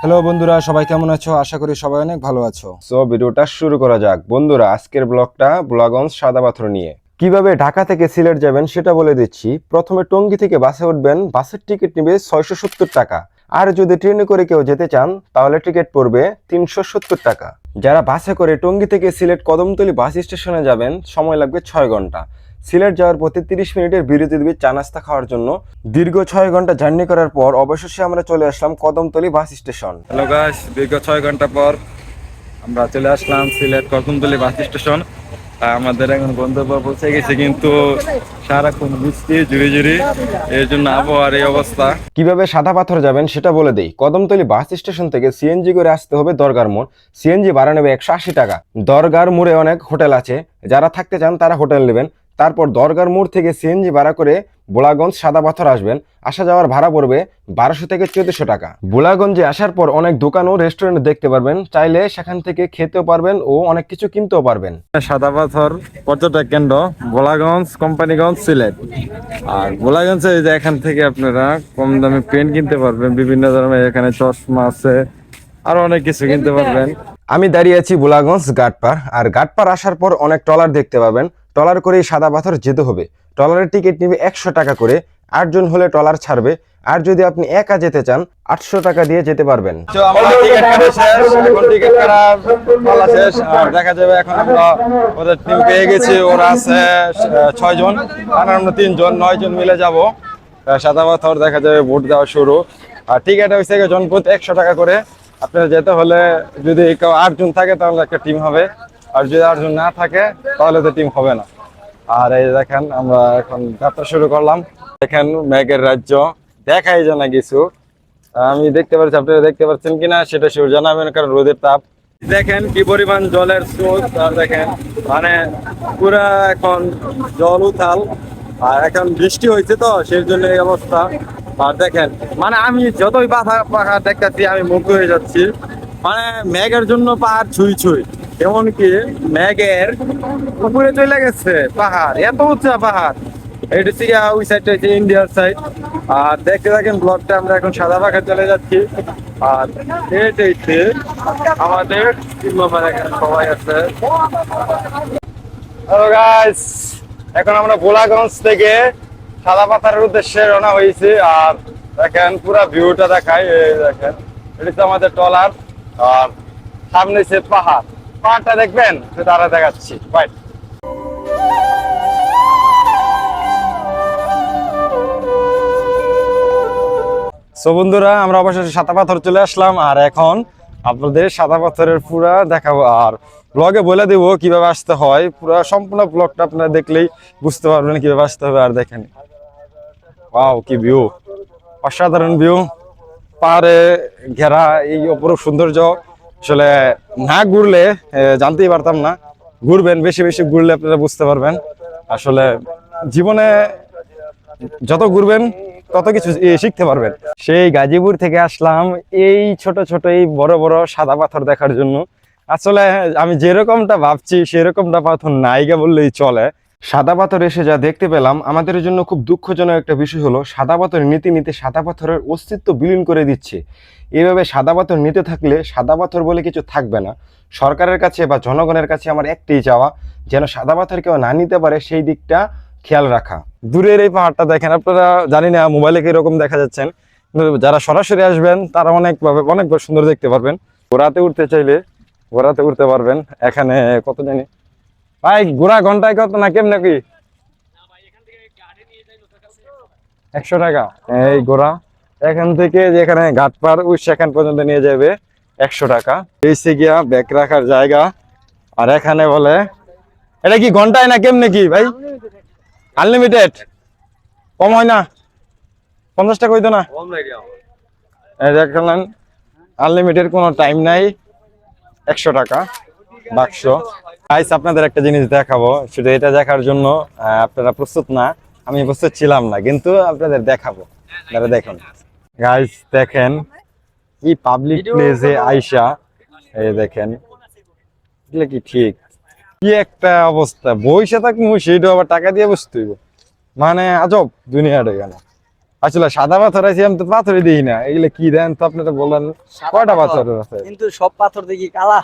Hello বন্ধুরা, সবাই কেমন আছো? আশা করি সবাই অনেক ভালো আছো। সো ভিডিওটা শুরু করা যাক। বন্ধুরা, আজকের ব্লগটা ব্লগঞ্জ সাদা পাথর নিয়ে। কীভাবে ঢাকা থেকে সিলেট যাবেন সেটা বলে দিচ্ছি। প্রথমে টঙ্গী থেকে বাসে উঠবেন। বাসের টিকিট নেবে ছয়শো সত্তর টাকা। আর যদি ট্রেনে করে কেউ যেতে চান, তাহলে টিকিট পড়বে তিনশো সত্তর টাকা। যারা বাসে করে টঙ্গী থেকে সিলেট কদমতলি বাস স্টেশনে যাবেন, সময় লাগবে ছয় ঘণ্টা। সিলেট যাওয়ার পথে তিরিশ মিনিটের বিরতি দেবে চা নাস্তা খাওয়ার জন্য দীর্ঘ ছয় ঘণ্টা জার্নি করার পর অবশেষে আমরা চলে আসলাম Kadamtali bus station. Hello guys দীর্ঘ ছয় ঘণ্টা পর আমরা চলে আসলাম সিলেট কদমতলি বাস স্টেশন। আমাদের এখন গন্তব্য পৌঁছে গেছে কিন্তু সারাক্ষণ বৃষ্টি জুড়ে জুড়ে এর জন্য আবহাওয়ার এই অবস্থা। কীভাবে সাদা পাথর যাবেন সেটা বলে দেই। কদমতলি বাস স্টেশন থেকে সিএনজি করে আসতে হবে দরগার মোড়। সিএনজি ভাড়া নেবে একশো আশি টাকা। দরগার মোড়ে অনেক হোটেল আছে। যারা থাকতে চান তারা হোটেল নেবেন। তারপর দরগার মোড় থেকে সিএনজি ভাড়া করে বোলাগঞ্জ সাদা পাথর আসবেন। আসা যাওয়ার ভাড়া পড়বে বারোশো থেকে চোদ্দশো টাকা। বোলাগঞ্জে আসার পর অনেক দোকান ও রেস্টুরেন্ট দেখতে পারবেন। চাইলে সেখান থেকে খেতেও পারবেন ও অনেক কিছু কিনতেও পারবেন। সাদা পাথর পর্যটক কেন্দ্র বোলাগঞ্জ কোম্পানিগঞ্জ সিলেট। আর গোলাগঞ্জে এই যে এখান থেকে আপনারা কম দামে পেন কিনতে পারবেন। বিভিন্ন ধরনের এখানে চশমা আছে আরও অনেক কিছু কিনতে পারবেন। আমি দাঁড়িয়ে আছি বোলাগঞ্জ ঘাটপার আর ঘাটপার আসার পর অনেক ট্রলার দেখতে পাবেন। ট্রলার করে সাদা পাথর যেতে হবে। ট্রলারের টিকিট নেবে একশো টাকা করে আটজন হলে ট্রলার ছাড়বে আর যদি আপনি একা যেতে চান আটশো টাকা দিয়ে যেতে পারবেন। তো আমরা টিকিট কাটা শেষ এখন টিকিট কাটার পালা শেষ আর দেখা যাবে এখন আমরা ওদের টিম পেয়ে গেছি ওরা আছে ছয় জন আর আমরা তিনজন নয় জন মিলে যাব। সাদা পাথর দেখা যাবে ভোট দেওয়া শুরু। আর টিকিট হয়েছে জনপ্রতি একশো টাকা করে। আপনার যেতে হলে যদি কেউ আটজন থাকে তাহলে একটা টিম হবে। আর যদি আটজন না থাকে, তাহলে তো টিম হবে না। আর এই দেখেন, আমরা এখন যাত্রা শুরু করলাম। দেখেন, মেঘের রাজ্য। দেখাই যায় না কিছু। আমি দেখতে পাচ্ছি, আপনারা দেখতে পাচ্ছেন কিনা, সেটা শিওর জানাবেন, কারণ রোদের তাপ। দেখেন, কি পরিমাণ জলের স্রোত। আর দেখেন মানে পুরা এখন জল উথাল। আর এখন বৃষ্টি হয়েছে তো, সেই জন্য এই অবস্থা। আর দেখেন মানে আমি যতই পাখা পাখা দেখতেছি, আমি মুগ্ধ হয়ে যাচ্ছি। মানে মেঘের জন্য পাহাড় ছুঁই ছুঁই। এমনকি মেঘের উপরে চলে গেছে, পাহাড়, এত উঁচা পাহাড়। এটা হচ্ছে ওই সাইডটা হচ্ছে ইন্ডিয়ার সাইড আর দেখতে থাকেন ব্লগটা আমরা এখন সাদা পাখা চলে যাচ্ছি। আর এটা হচ্ছে আমাদের এখানে সবাই আছে। হ্যালো গাইস এখন আমরা গোলাগঞ্জ থেকে সাদা পাথারের উদ্দেশ্যে রওনা হয়েছি। আর দেখেন পুরো ভিউটা দেখাই, এই দেখেন। এটা আমাদের ট্রলার। আর সামনে হচ্ছে পাহাড়। পাহাড়টা দেখবেন আরও দেখাচ্ছি। বাইট সো বন্ধুরা, আমরা অবশেষে সাদা পাথর চলে আসলাম, আর এখন আপনাদের সাদা পাথরের পুরা দেখাবো, আর ব্লগে বলে দেব কীভাবে আসতে হয়। পুরো সম্পূর্ণ ব্লগটা আপনারা দেখলেই বুঝতে পারবেন কীভাবে আসতে হবে, আর দেখেন। ওয়াও কি ভিউ অসাধারণ ভিউ পাহাড়ে ঘেরা, এই অপরূপ সৌন্দর্য। আসলে না ঘুরলে জানতেই পারতাম না। ঘুরবেন, বেশি বেশি ঘুরলে আপনারা বুঝতে পারবেন। আসলে জীবনে যত ঘুরবেন, তত কিছু শিখতে পারবেন। সেই গাজীপুর থেকে আসলাম, এই ছোট ছোট, এই বড় বড় সাদা পাথর দেখার জন্য। আসলে আমি যেরকমটা ভাবছি, সেরকমটা পাথর নাইগা বললেই চলে। সাদা পাথর এসে যা দেখতে পেলাম, আমাদের জন্য খুব দুঃখজনক একটা বিষয় হলো, সাদা পাথর নীতি নিতে সাদা পাথরের অস্তিত্ব বিলীন করে দিচ্ছে। এভাবে সাদা পাথর নিতে থাকলে সাদা পাথর বলে কিছু থাকবে না। সরকারের কাছে বা জনগণের কাছে আমার একটাই চাওয়া, যেন সাদা পাথর কেউ না নিতে পারে, সেই দিকটা খেয়াল রাখা। দূরের এই পাহাড়টা দেখেন, আপনারা জানি না, মোবাইলে কীরকম দেখা যাচ্ছেন। যারা সরাসরি আসবেন, তারা অনেকভাবে অনেক সুন্দর দেখতে পারবেন। ঘোড়াতে উঠতে চাইলে ঘোড়াতে উঠতে পারবেন। এখানে কত জানি ভাই ঘোড়া ঘন্টায় কত না কেমনে নাকি একশো টাকা। এই ঘোড়া এখান থেকে যেখানে ঘাট পার ওই সেখান পর্যন্ত নিয়ে যাবে একশো টাকা। এইসে গিয়া ব্যাগ রাখার জায়গা। আর এখানে বলে এটা কি ঘন্টায় না কেমনে কি ভাই? আনলিমিটেড কম হয় না? পঞ্চাশ টাকা হইতো না? দেখলেন আনলিমিটেড কোনো টাইম নাই। একশো টাকা বাক্স। গাইস আপনাদের একটা জিনিস দেখাবো। শুধু এটা দেখার জন্য আপনারা প্রস্তুত না আমি প্রস্তুত ছিলাম না কিন্তু আপনাদের দেখাবো। আপনারা দেখুন। গাইস দেখেন কি পাবলিক প্লেসে আইসা। এই দেখেন এগুলো কি ঠিক? কি একটা অবস্থা। বইসা থাকব সেইটা আবার টাকা দিয়ে বসতে মানে আজব দুনিয়াটা কেন আসলে সাদা পাথর আছে আমি তো পাথরই দিই না। এগুলো কি দেন তো আপনারা বলেন। কয়টা পাথর আছে? কিন্তু সব পাথর দেখি কালা।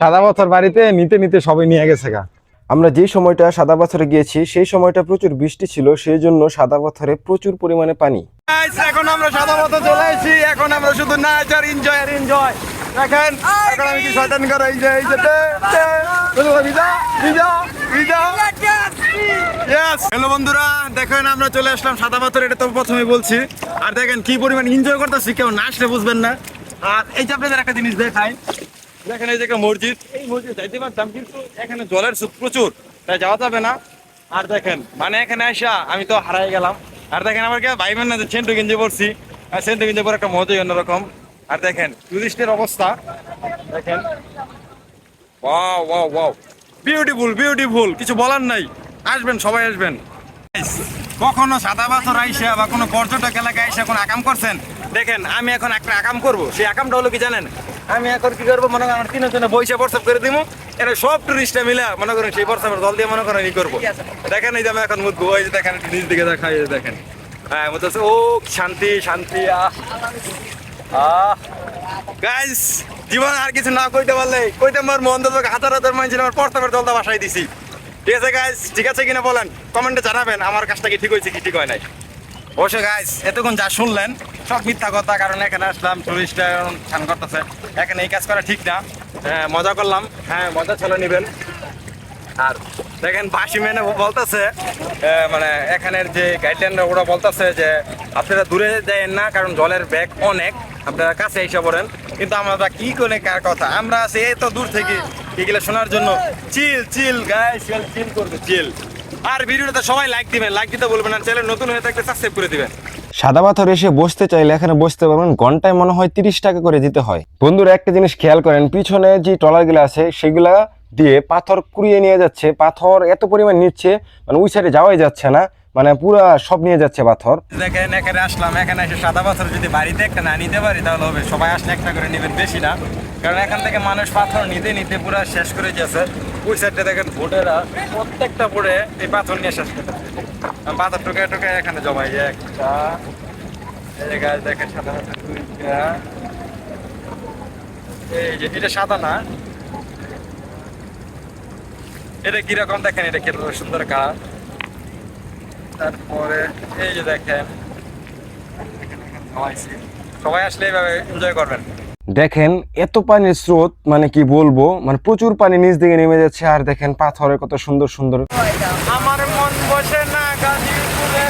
সাদা পাথর বাড়িতে নিতে নিতে সবাই নিয়ে গেছে গা। আমরা যে সময়টা সাদা পাথরে গিয়েছি সেই সময়টা প্রচুর বৃষ্টি ছিল সেই জন্য সাদা পাথরে প্রচুর পরিমাণে পানি। এখন আমরা সাদা পাথর চলে এসেছি এখন আমরা শুধু নাচ আর এনজয় আর এনজয় দেখেন এখন আমি কি শয়তান করে এই যে এই যে হ্যালো বন্ধুরা দেখেন আমরা চলে আসলাম সাদা পাথর এটা তো প্রথমে বলছি। আর দেখেন কি পরিমাণ এনজয় করতেছি কেউ না আসলে বুঝবেন না। আর এই যে আপনাদের একটা জিনিস দেখাই দেখেন এই যে একটা মসজিদ, এই মসজিদ যাইতে পারতাম, কিন্তু এখানে জলের স্রোত প্রচুর, তাই যাওয়া যাবে না। আর দেখেন মানে এখানে আসা আমি তো হারাই গেলাম। আর দেখেন আমার কে ভাই বোন না যে সেন্টু আর সেন্টু গেঞ্জি পরে একটা মজাই অন্যরকম। আর দেখেন, টুরিস্টের অবস্থা। দেখেন। Wow wow wow beautiful beautiful কিছু বলার নাই। আসবেন, সবাই আসবেন। কখনো সাদা পাথর আইসা বা কোনো পর্যটক এলাকায় এসে কোনো আকাম করছেন? দেখেন, আমি এখন একটা আকাম করব। সেই আকামটা হলো কি জানেন? আমি এখন কি করব? মনে করেন তিনের জন্য বইসা প্রস্তাব করে দিব এটা সব টুরিস্টে মিলে মনে করেন সেই প্রস্তাবের জল দিয়ে মনে করেন ই করব। দেখেন এই যে আমি এখন মুদবো ওই যে দেখেন নিচ দিকে দেখাই এই দেখেন। হ্যাঁ মতো ও শান্তি শান্তি আহ আহ। গাইস জীবন আর কিছু না কইতে পারলে কইতে আমার মন তো হাজার হাজার মানুষের আমার প্রস্তাবের জলটা বাসায় দিছি। ঠিক আছে গাইস ঠিক আছে কিনা বলেন? কমেন্টে জানাবেন আমার কাজটা কি ঠিক হয়েছে কি ঠিক হয় নাই। অবশ্যই গাইস এতক্ষণ যা শুনলেন সব মিথ্যা কথা কারণ এখানে আসলাম টুরিস্ট খান করতেছে। এখানে এই কাজ করা ঠিক না। হ্যাঁ, মজা করলাম। হ্যাঁ মজা চলে নেবেন। আর দেখেন বাসি মেনে বলতেছে মানে এখানের যে গাইডলাইন ওরা বলতেছে যে আপনারা দূরে যাবেন না কারণ জলের ব্যাগ অনেক। আপনারা কাছে এসে পড়েন। কিন্তু আমরা কি করে কার কথা? আমরা আছি এত দূর থেকে। এগুলো শোনার জন্য চিল চিল গাইস চিল করবে চিল আর ভিডিওটা সবাই লাইক দিবেন লাইক দিতে বলবেন আর চ্যানেল নতুন হয়ে থাকলে সাবস্ক্রাইব করে দিবেন। সাদা পাথর এসে বসতে চাইলে এখানে বসতে পারবেন ঘন্টায় মনে হয় তিরিশ টাকা করে দিতে হয়। বন্ধুরা একটা জিনিস খেয়াল করেন পিছনে যে ট্রলারগুলো আছে সেগুলা দিয়ে পাথর কুড়িয়ে নিয়ে যাচ্ছে। পাথর এত পরিমাণ নিচ্ছে মানে ওই সাইডে যাওয়াই যাচ্ছে না মানে পুরা সব নিয়ে যাচ্ছে পাথর। দেখেন এখানে আসলাম এখানে এসে সাদা পাথর যদি বাড়িতে একটা না নিতে পারি তাহলে হবে সবাই আসলে একটা করে নেবেন বেশি না। কারণ এখান থেকে মানুষ পাথর নিতে নিতে পুরো শেষ করে যাচ্ছে ওই সাইডে দেখেন, ভোটেরা প্রত্যেকটা পড়ে এই পাথর নিয়ে শেষ করে দিচ্ছে। আমি পাথর টোকে টোকে এখানে জমাই যায় একটা। গাছ দেখেন, সাদা দুইটা। এই যে, এটা সাদা না। এটা কীরকম দেখেন, এটা কীরকম সুন্দর কালার তারপরে এই যে দেখেন সবাই আসলে এইভাবে এনজয় করবেন। দেখেন এত পানির স্রোত মানে কি বলব মানে প্রচুর পানি নিচ দিকে নেমে যাচ্ছে আর দেখেন পাথরের কত সুন্দর সুন্দর আমার মন বসে না গাজীপুরে।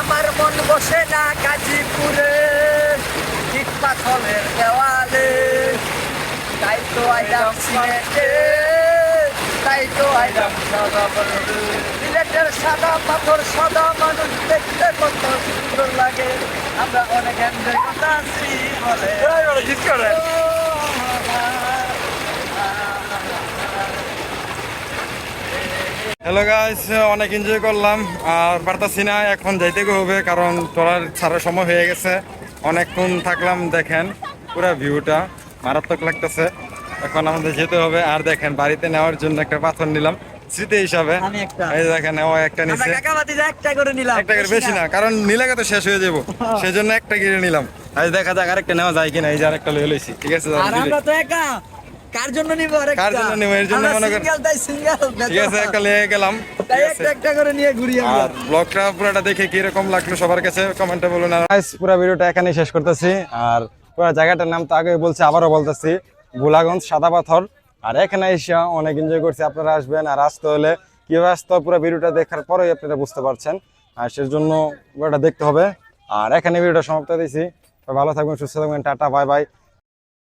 আমার মন বসে না গাজীপুরে। ইট পাথরের দেওয়ালে। তাই তো আইলাম সিলেটে। তাই তো আইলাম পাথরে সাদা পাথর সাদা মানুষ দেখতে কত সুন্দর লাগে। আমরা অনেক এনজয় বলে। জিত করে। হ্যালো গাইস অনেক এনজয় করলাম। আর পারতাছি না এখন যাইতে হবে কারণ তোরার ছাড়ার সময় হয়ে গেছে। অনেকক্ষণ থাকলাম দেখেন পুরো ভিউটা মারাত্মক লাগতেছে। এখন আমাদের যেতে হবে আর দেখেন বাড়িতে নেওয়ার জন্য একটা পাথর নিলাম। স্মৃতি হিসাবে। আমি একটা। এই দেখেন ও একটা নিচে কাকাবাতি একটা করে নিলাম। একটা করে বেশি না। কারণ নিলে তো শেষ হয়ে যাব। সেই জন্য একটা কিনে নিলাম। আজ দেখা যাক আরেকটা নেওয়া যায় কিনা এই যে আরেকটা লয়ে লইছি। ঠিক আছে আর আমরা তো একা। কার জন্য নিব আরেকটা? কার জন্য নিবো? এর জন্য মনে কর- সিঙ্গেল তাই সিঙ্গেল ঠিক আছে একটা লিয়ে গেলাম। একটা একটা করে নিয়ে ঘুরি আমরা। আর ব্লগটা পুরোটা দেখে কি রকম লাগল সবার কাছে? কমেন্টে বলুন। আর গাইস পুরো ভিডিওটা এখানেই শেষ করতেছি। আর পুরো জায়গাটার নাম তো আগে বলছি আবারও বলতেছি। গোলাগঞ্জ সাদা পাথর। আর এখানে এসে অনেক এনজয় করছি, আপনারা আসবেন আর আসতে হলে কীভাবে আসতে পুরো ভিডিওটা দেখার পরেই আপনারা বুঝতে পারছেন। আর সেই জন্য ওটা দেখতে হবে। আর এখানে ভিডিওটা সমাপ্ত দিয়েছি ভালো থাকবেন, সুস্থ থাকবেন, টাটা, বাই বাই।